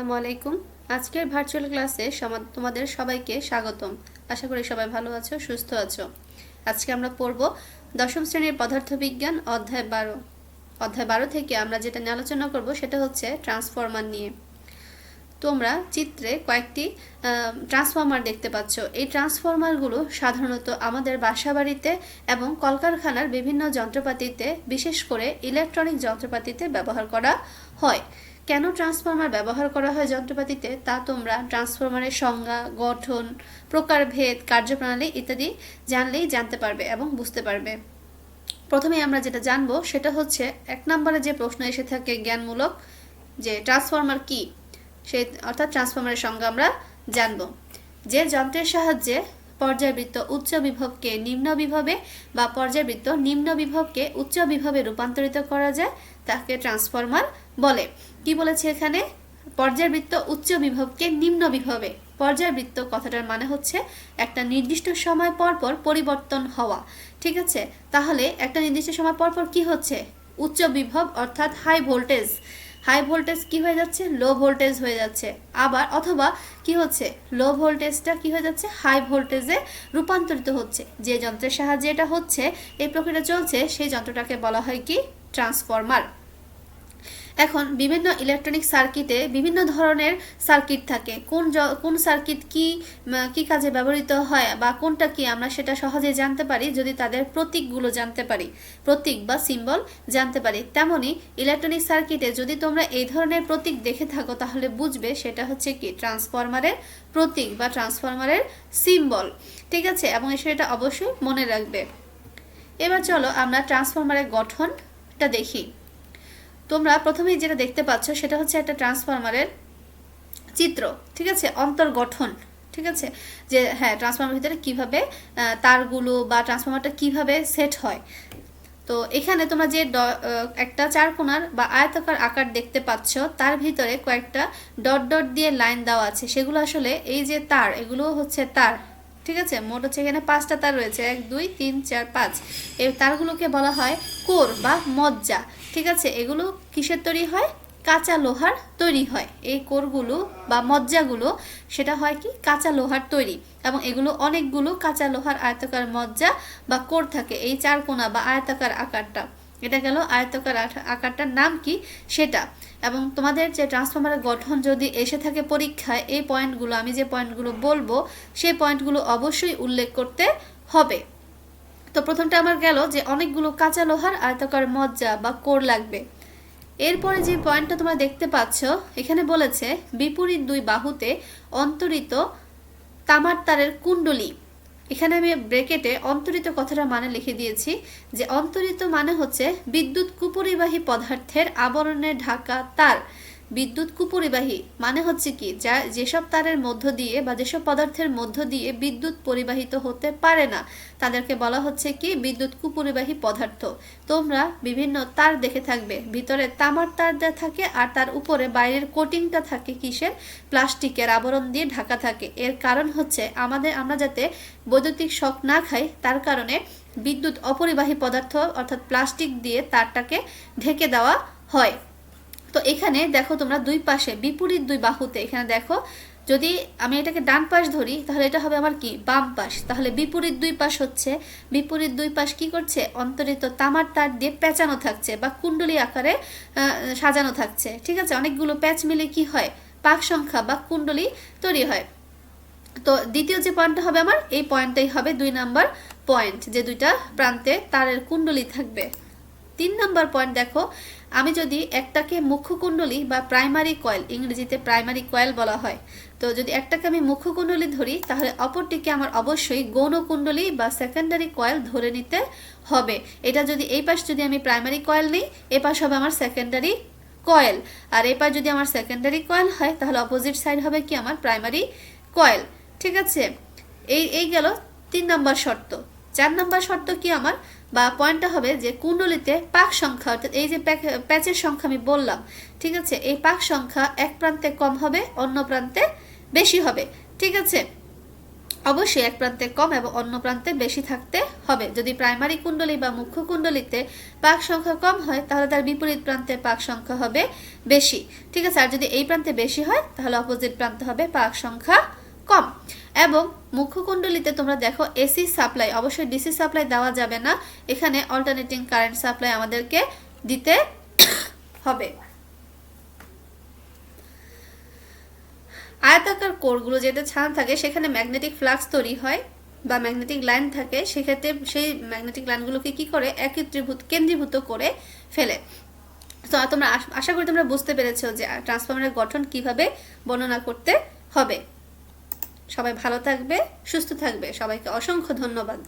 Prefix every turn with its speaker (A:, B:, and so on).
A: আসসালামু আলাইকুম। আজকের ভার্চুয়াল ক্লাসে তোমাদের সবাইকে স্বাগতম। আশা করি সবাই ভালো আছো, সুস্থ আছো। আজকে আমরা পড়ব দশম শ্রেণির পদার্থবিজ্ঞান অধ্যায় বারো। অধ্যায় বারো থেকে আমরা যেটা নিয়ে আলোচনা করব সেটা হচ্ছে ট্রান্সফরমার নিয়ে। তোমরা চিত্রে কয়েকটি ট্রান্সফরমার দেখতে পাচ্ছ। এই ট্রান্সফরমারগুলো সাধারণত আমাদের বাসাবাড়িতে এবং কলকারখানার বিভিন্ন যন্ত্রপাতিতে, বিশেষ করে ইলেকট্রনিক যন্ত্রপাতিতে ব্যবহার করা হয়। কেন ট্রান্সফরমার ব্যবহার করা হয় যন্ত্রপাতিতে? তা তোমরা ট্রান্সফরমারের সংজ্ঞা, গঠন, প্রকারভেদ, কার্যপ্রণালী ইত্যাদি জানলেই জানতে পারবে এবং বুঝতে পারবে। প্রথমে আমরা যেটা জানব সেটা হচ্ছে, এক নম্বরে যে প্রশ্ন এসে থাকে জ্ঞানমূলক, যে ট্রান্সফরমার কি? সেই অর্থাৎ ট্রান্সফরমারের সংজ্ঞা আমরা জানব। যে যন্ত্রের সাহায্যে পর্যায়বৃত্ত উচ্চ বিভবকে নিম্ন বিভবে বা পর্যায়বৃত্ত নিম্ন বিভবকে উচ্চ বিভবে রূপান্তরিত করা যায়, তাকে ট্রান্সফরমার বলে। কি বলেছে এখানে? পর্যায়বৃত্ত উচ্চ বিভবকে নিম্ন বিভবে। পর্যায়বৃত্ত কথাটার মানে হচ্ছে একটা নির্দিষ্ট সময় পর পর পরিবর্তন হওয়া। ঠিক আছে? তাহলে একটা নির্দিষ্ট সময় পর পর কি হচ্ছে? উচ্চ বিভব অর্থাৎ হাই ভোল্টেজ হাই ভোল্টেজ কি হয়ে যাচ্ছে? লো ভোল্টেজ হয়ে যাচ্ছে। আবার অথবা কি হচ্ছে? লো ভোল্টেজটা কি হয়ে যাচ্ছে? হাই ভোল্টেজে রূপান্তরিত হচ্ছে। যে যন্ত্রের সাহায্যে এটা হচ্ছে, এই প্রক্রিয়া চলছে, সেই যন্ত্রটাকে বলা হয় কি? ট্রান্সফরমার এখন বিভিন্ন ইলেকট্রনিক সার্কিটে বিভিন্ন ধরনের সার্কিট থাকে। কোন কোন সার্কিট কি কি কাজে ব্যবহৃত হয় বা কোনটা কি আমরা সেটা সহজে জানতে পারি, যদি তাদের প্রতীকগুলো জানতে পারি। প্রতীক বা সিম্বল জানতে পারি। তেমনি ইলেকট্রনিক সার্কিটে যদি তোমরা এই ধরনের প্রতীক দেখে থাকো, তাহলে বুঝবে সেটা হচ্ছে কি? ট্রান্সফরমারের প্রতীক বা ট্রান্সফরমারের সিম্বল ঠিক আছে? এবং সেটা অবশ্যই মনে রাখবে। এবার চলো আমরা ট্রান্সফরমারের গঠনটা দেখি। তোমরা প্রথমেই যেটা দেখতে পাচ্ছ সেটা হচ্ছে একটা ট্রান্সফরমারের চিত্র, ঠিক আছে? অন্তর্গঠন, ঠিক আছে? যে হ্যাঁ ট্রান্সফরমারের ভিতরে কীভাবে তারগুলো বা ট্রান্সফরমারটা কীভাবে সেট হয়। তো এখানে তোমরা যে একটা চারকোনার বা আয়তাকার আকার দেখতে পাচ্ছ, তার ভিতরে কয়েকটা ডট ডট দিয়ে লাইন দেওয়া আছে। সেগুলো আসলে এই যে তার এগুলো হচ্ছে তার। ঠিক আছে? মোট হচ্ছে এখানে পাঁচটা তার রয়েছে। এক, দুই, তিন, চার, পাঁচ। এই তারগুলোকে বলা হয় কোর বা মজ্জা। ঠিক আছে? এগুলো কিসের তৈরি হয়? কাঁচা লোহার তৈরি হয়। এই কোরগুলো বা মজ্জাগুলো, সেটা হয় কি? কাঁচা লোহার তৈরি। এবং এগুলো অনেকগুলো কাঁচা লোহার আয়তাকার মজ্জা বা কোর থাকে। এই চার কোণা বা আয়তাকার আকারটা। এটা গেল আয়তকার আকারটার নাম কি? সেটা। এবং তোমাদের যে ট্রান্সফরমারের গঠন যদি এসে থাকে পরীক্ষায়, এই পয়েন্টগুলো আমি যে পয়েন্টগুলো বলব, সেই পয়েন্টগুলো অবশ্যই উল্লেখ করতে হবে। তো প্রথমটা আমার গেল যে অনেকগুলো কাঁচা লোহার আয়তকার মজ্জা বা কোর লাগবে। এরপরে যে পয়েন্টটা তোমরা দেখতে পাচ্ছ, এখানে বলেছে বিপরীত দুই বাহুতে অন্তরিত তামার তারের কুণ্ডলী। এখানে আমি ব্রেকেটে অন্তরিত কথাটা মানে লিখে দিয়েছি যে অন্তরিত মানে হচ্ছে বিদ্যুৎ কুপরিবাহী পদার্থের আবরণে ঢাকা তার। বিদ্যুৎ কুপরিবাহী মানে হচ্ছে কি, যা যেসব তারের মধ্য দিয়ে বা যেসব পদার্থের মধ্য দিয়ে বিদ্যুৎ পরিবাহিত হতে পারে না, তাদেরকে বলা হচ্ছে কি, বিদ্যুৎ কুপরিবাহী পদার্থ। তোমরা বিভিন্ন তার দেখে থাকবে, ভিতরে তামার তার দেওয়া থাকে আর তার উপরে বাইরের কোটিংটা থাকে কিসের? প্লাস্টিকের আবরণ দিয়ে ঢাকা থাকে। এর কারণ হচ্ছে আমাদের, আমরা যাতে বৈদ্যুতিক শক না খাই, তার কারণে বিদ্যুৎ অপরিবাহী পদার্থ অর্থাৎ প্লাস্টিক দিয়ে তারটাকে ঢেকে দেওয়া হয়। তো এখানে দেখো তোমরা দুই পাশে, বিপরীত দুই বাহুতে। এখানে দেখো, যদি আমি এটাকে ডান পাশ ধরি, তাহলে এটা হবে আমার কি? বাম পাশ। তাহলে বিপরীত দুই পাশ হচ্ছে, বিপরীত দুই পাশ কি করছে? অন্তরিত তামার তার দিয়ে পেঁচানো থাকছে বা কুণ্ডলী আকারে সাজানো থাকছে। ঠিক আছে? অনেকগুলো প্যাচ মিলে কি হয়? পাক সংখ্যা বা কুণ্ডলী তৈরি হয়। তো দ্বিতীয় যে পয়েন্টটা হবে আমার, এই পয়েন্টটাই হবে দুই নাম্বার পয়েন্ট, যে দুইটা প্রান্তে তারের কুণ্ডলী থাকবে। তিন নম্বর পয়েন্ট দেখো। আমি যদি একটাকে মুখ্য কুণ্ডলী বা প্রাইমারি কয়েল ইংরেজিতে প্রাইমারি কয়েল বলা হয়, তো যদি একটাকে আমি মুখ্য কুণ্ডলী ধরি, তাহলে অপরটিকে আমার অবশ্যই গৌণ কুণ্ডলী বা সেকেন্ডারি কয়েল ধরে নিতে হবে। এটা যদি এই পাশ যদি আমি প্রাইমারি কয়েল নিই, এ পাশ হবে আমার সেকেন্ডারি কয়েল আর এ পাশ যদি আমার সেকেন্ডারি কয়েল হয়, তাহলে অপোজিট সাইড হবে কি? আমার প্রাইমারি কয়েল ঠিক আছে? এই এই গেল তিন নম্বর শর্ত। চার নম্বর শর্ত কি আমার? বা পয়েন্টটা হবে যে কুণ্ডলিতে পাক সংখ্যা, অর্থাৎ এই যে প্যাচের সংখ্যা আমি বললাম, ঠিক আছে? এই পাক সংখ্যা এক প্রান্তে কম হবে, অন্য প্রান্তে বেশি হবে, ঠিক আছে? অবশ্যই এক প্রান্তে কম এবং অন্য প্রান্তে বেশি থাকতে হবে। যদি প্রাইমারি কুণ্ডলী বা মুখ্য কুণ্ডলীতে পাক সংখ্যা কম হয়, তাহলে তার বিপরীত প্রান্তে পাক সংখ্যা হবে বেশি, ঠিক আছে? আর যদি এই প্রান্তে বেশি হয়, তাহলে অপোজিট প্রান্তে হবে পাক সংখ্যা কম। এবং মুখ্য কুণ্ডলীতে তোমরা দেখো এসি সাপ্লাই অবশ্যই ডিসি সাপ্লাই দেওয়া যাবে না। এখানে অল্টারনেটিং কারেন্ট সাপ্লাই আমাদেরকে দিতে হবে। আয়তাকার কোরগুলো যেটা ছান থাকে, সেখানে ম্যাগনেটিক ফ্লাক্স তৈরি হয় বা ম্যাগনেটিক লাইন থাকে। সেক্ষেত্রে সেই ম্যাগনেটিক লাইনগুলোকে কি করে? একত্রীভূত, কেন্দ্রীভূত করে ফেলে। তো তোমরা আশা করি তোমরা বুঝতে পেরেছ যে ট্রান্সফর্মারের গঠন কীভাবে বর্ণনা করতে হবে। সবাই ভালো থাকবে সুস্থ থাকবে। সবাইকে অসংখ্য ধন্যবাদ।